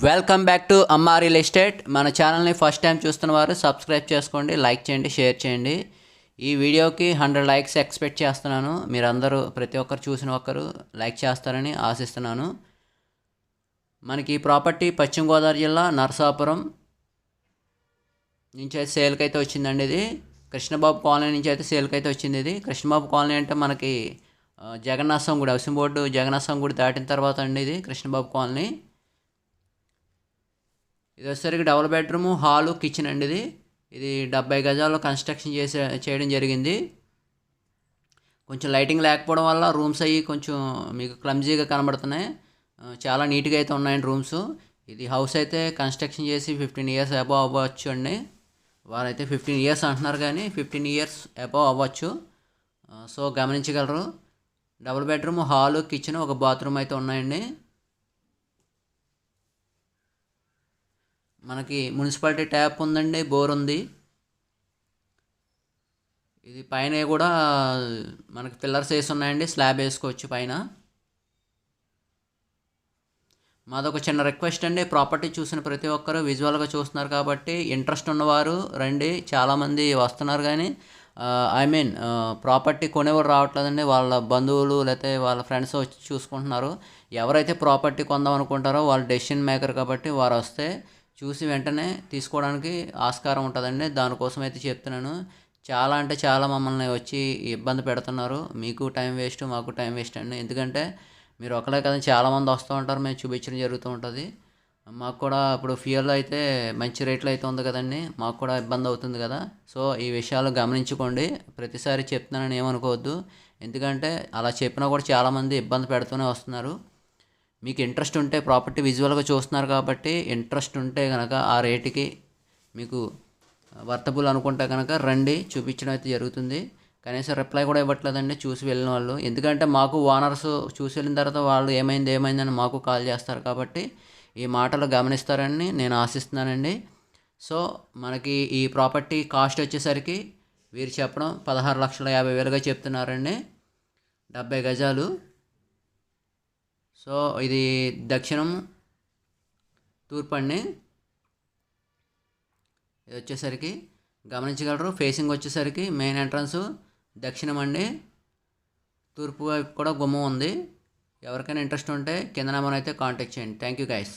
Welcome back to Amma real estate మన ఛానల్ని first time చూస్తున్న వారు సబ్స్క్రైబ్ చేసుకోండి లైక్ చేయండి షేర్ చేయండి. ఈ వీడియోకి హండ్రెడ్ లైక్స్ ఎక్స్పెక్ట్ చేస్తున్నాను. మీరందరూ ప్రతి ఒక్కరు చూసిన ఒక్కరు లైక్ చేస్తారని ఆశిస్తున్నాను. మనకి ఈ ప్రాపర్టీ పశ్చిమ గోదావరి జిల్లా నరసాపురం నుంచి అయితే సేల్కి అయితే వచ్చిందండి ఇది. కృష్ణబాబు కాలనీ నుంచి అయితే సేల్కి అయితే వచ్చింది ఇది. కృష్ణబాబు కాలనీ అంటే మనకి జగన్నాథం గుడి హౌసింగ్ బోర్డు జగన్నాథం గుడి దాటిన తర్వాత అండి ఇది కృష్ణబాబు కాలనీ. ఇది వచ్చేసరికి డబుల్ బెడ్రూమ్ హాలు కిచెన్ అండి ఇది. ఇది డెబ్బై గజాల్లో కన్స్ట్రక్షన్ చేసే చేయడం జరిగింది. కొంచెం లైటింగ్ లేకపోవడం వల్ల రూమ్స్ అవి కొంచెం మీకు క్లమ్జీగా కనబడుతున్నాయి. చాలా నీట్గా అయితే ఉన్నాయండి రూమ్స్ ఇది హౌస్ అయితే కన్స్ట్రక్షన్ చేసి ఫిఫ్టీన్ ఇయర్స్ అబవ్ అవ్వచ్చు అండి. వారైతే ఫిఫ్టీన్ ఇయర్స్ అంటున్నారు కానీ ఫిఫ్టీన్ ఇయర్స్ అబవ్ అవ్వచ్చు. సో గమనించగలరు. డబుల్ బెడ్రూమ్ హాలు కిచెన్ ఒక బాత్రూమ్ అయితే ఉన్నాయండి. మనకి మున్సిపాలిటీ ట్యాప్ ఉందండి బోర్ ఉంది. ఇది పైన కూడా మనకి పిల్లర్స్ వేసి ఉన్నాయండి స్లాబ్ వేసుకోవచ్చు పైన. మాదొక చిన్న రిక్వెస్ట్ అండి ప్రాపర్టీ చూసిన ప్రతి ఒక్కరు విజువల్గా చూస్తున్నారు కాబట్టి ఇంట్రెస్ట్ ఉన్నవారు రండి చాలామంది వస్తున్నారు కానీ ఐ మీన్ ప్రాపర్టీ కొనేవారు రావట్లేదండి వాళ్ళ బంధువులు లేకపోతే వాళ్ళ ఫ్రెండ్స్ వచ్చి చూసుకుంటున్నారు. ఎవరైతే ప్రాపర్టీ కొందాం అనుకుంటారో వాళ్ళు డెసిషన్ మేకర్ కాబట్టి వారు వస్తే చూసి వెంటనే తీసుకోవడానికి ఆస్కారం ఉంటుందండి. దానికోసం అయితే చెప్తున్నాను. చాలా అంటే చాలా మమ్మల్ని వచ్చి ఇబ్బంది పెడుతున్నారు. మీకు టైం వేస్ట్ మాకు టైం వేస్ట్ అండి. ఎందుకంటే మీరు ఒకలే కదా చాలామంది వస్తూ ఉంటారు. మేము చూపించడం జరుగుతూ ఉంటుంది. మాకు కూడా ఇప్పుడు ఫ్యూయల్ అయితే మంచి రేట్లో అయితే ఉంది కదండి. మాకు కూడా ఇబ్బంది అవుతుంది కదా. సో ఈ విషయాలు గమనించుకోండి. ప్రతిసారి చెప్తున్నానని ఏమనుకోవద్దు. ఎందుకంటే అలా చెప్పినా కూడా చాలామంది ఇబ్బంది పెడుతూనే వస్తున్నారు. మీకు ఇంట్రెస్ట్ ఉంటే ప్రాపర్టీ విజువల్గా చూస్తున్నారు కాబట్టి ఇంట్రెస్ట్ ఉంటే కనుక ఆ రేటుకి మీకు వర్తబుల్ అనుకుంటే కనుక రండి చూపించడం అయితే జరుగుతుంది. కనీసం రిప్లై కూడా ఇవ్వట్లేదండి చూసి వెళ్ళిన వాళ్ళు. ఎందుకంటే మాకు ఓనర్స్ చూసి వెళ్ళిన తర్వాత వాళ్ళు ఏమైంది ఏమైందని మాకు కాల్ చేస్తారు కాబట్టి ఈ మాటలు గమనిస్తారని నేను ఆశిస్తున్నానండి. సో మనకి ఈ ప్రాపర్టీ కాస్ట్ వచ్చేసరికి వీరు చెప్పడం పదహారు లక్షల యాభై వేలుగా చెప్తున్నారండి. డెబ్బై గజాలు. సో ఇది దక్షిణం తూర్పు అండి ఇది వచ్చేసరికి గమనించగలరు. ఫేసింగ్ వచ్చేసరికి మెయిన్ ఎంట్రన్స్ దక్షిణం అండి తూర్పు వైపు కూడా గుమ్మం ఉంది. ఎవరికైనా ఇంట్రెస్ట్ ఉంటే కింద నెంబర్ అయితే కాంటాక్ట్ చేయండి. Thank you guys